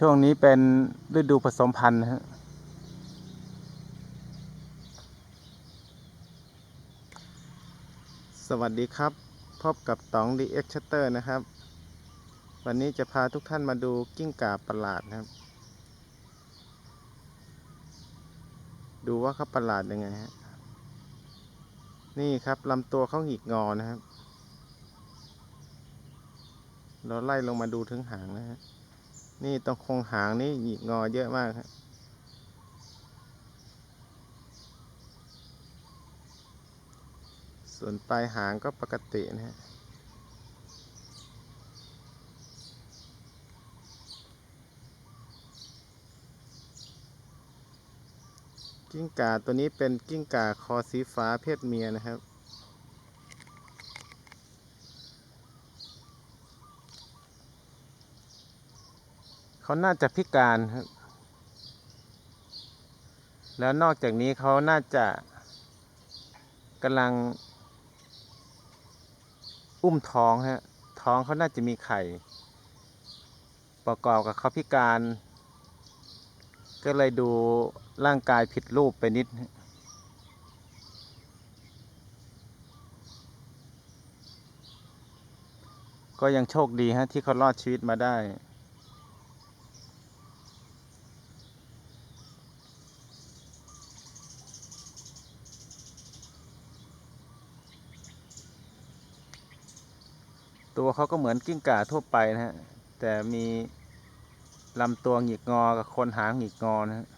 ช่วงนี้เป็นฤดูผสมพันธุ์นะฮะสวัสดีครับ พบกับตองดีเอ็กชัตเตอร์นะครับ วันนี้จะพาทุกท่านมาดูกิ้งก่าประหลาดนะครับ ดูว่าเขาประหลาดยังไงฮะนี่ครับลำตัวเขาหงิกงอนะครับ เราไล่ลงมาดูถึงหางนะฮะ นี่ตรงโครงหางนี่หงิกงอเยอะมากครับส่วนปลายหางก็ปกตินะฮะกิ้งก่าตัวนี้เป็นกิ้งก่าคอสีฟ้าเพศเมียนะครับ เขาน่าจะพิการครับ แล้วนอกจากนี้เขาน่าจะกำลัง อุ้มท้องฮะ ท้องเขาน่าจะมีไข่ ประกอบกับเขาพิการ ก็เลยดูร่างกายผิดรูปไปนิดฮะก็ยังโชคดีฮะที่เขารอดชีวิตมาได้ ตัวเขาก็เหมือนกิ้งก่าทั่วไปนะฮะ แต่มีลำตัวหงิกงอกับคนหางหงิกงอนะฮะ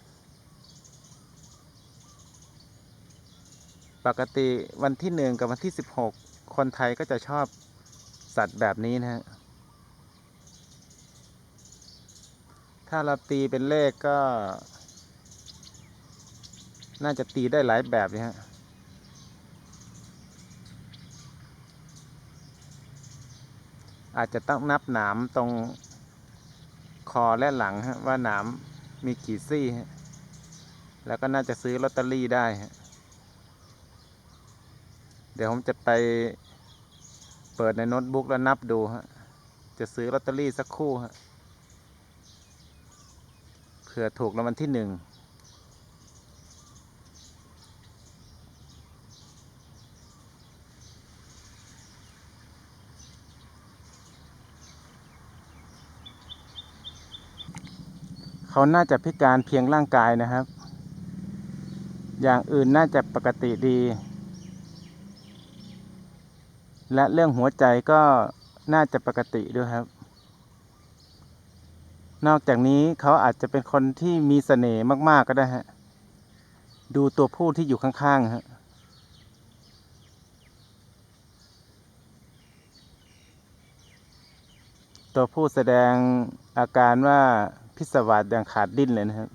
ปกติวันที่หนึ่งกับวันที่สิบหกคนไทยก็จะชอบสัตว์แบบนี้นะฮะ ถ้าเราตีเป็นเลขก็ น่าจะตีได้หลายแบบเลยฮะ อาจจะต้องนับหนามตรงคอและหลังฮะว่าหนามมีกี่ซี่ฮะแล้วก็น่าจะซื้อลอตเตอรี่ได้ฮะเดี๋ยวผมจะไปเปิดในโน้ตบุ๊กแล้วนับดูฮะจะซื้อลอตเตอรี่สักคู่ฮะเผื่อถูกรางวัลที่หนึ่ง เขาน่าจะพิการเพียงร่างกายนะครับ อย่างอื่นน่าจะปกติดี และเรื่องหัวใจก็น่าจะปกติด้วยครับ นอกจากนี้เขาอาจจะเป็นคนที่มีเสน่ห์มาก ๆ ก็ได้ฮะ ดูตัวผู้ที่อยู่ข้างๆฮะตัวผู้แสดงอาการว่า พิศวาสอย่างขาดดิ้นเลยนะครับ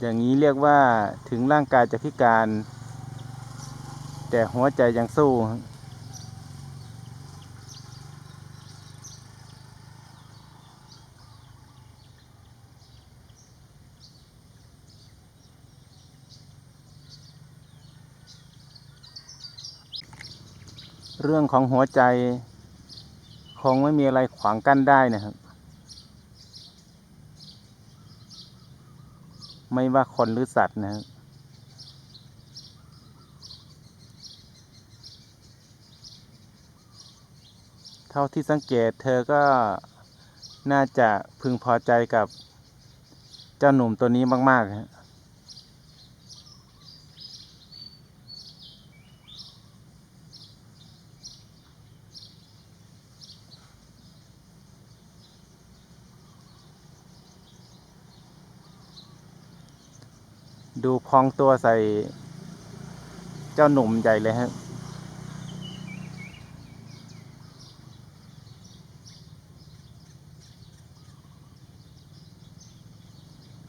อย่างนี้เรียกว่าถึงร่างกายจะพิการ แต่หัวใจยังสู้ เรื่องของหัวใจ คงไม่มีอะไรขวางกั้นได้นะครับ ไม่ว่าคนหรือสัตว์นะครับเท่าที่สังเกตเธอก็น่าจะพึงพอใจกับเจ้าหนุ่มตัวนี้มากๆฮะ ดูพองตัวใส่เจ้าหนุ่มใหญ่เลยฮะ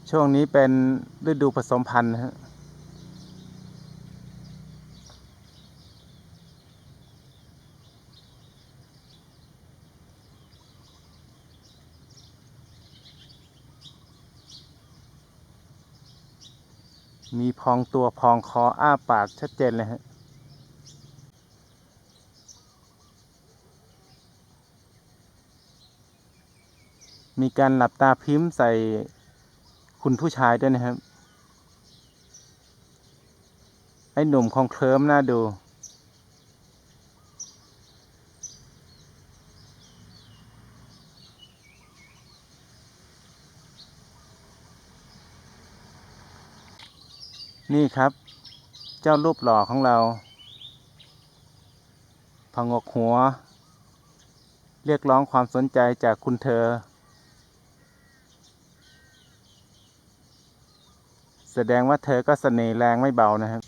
ช่วงนี้เป็นฤดูผสมพันธุ์ฮะ มีพองตัวพองคออ้าปากชัดเจนเลยฮะมีการหลับตาพิมพ์ใส่คุณผู้ชายด้วยนะครับ ไอ้หนุ่มของเคลิ้มน่าดู นี่ครับ เจ้ารูปหล่อของเราพงกหัว เรียกร้องความสนใจจากคุณเธอ แสดงว่าเธอก็เสน่ห์แรงไม่เบานะครับ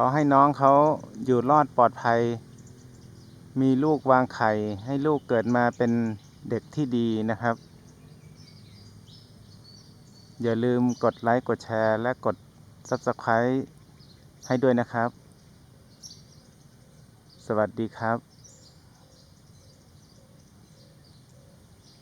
อให้น้องเขาอยู่รอดปลอดภัย มีลูกวางไข่ ให้ลูกเกิดมาเป็นเด็กที่ดีนะครับ อย่าลืมกดไลค์กดแชร์และกด Subscribe ให้ด้วยนะครับ สวัสดีครับ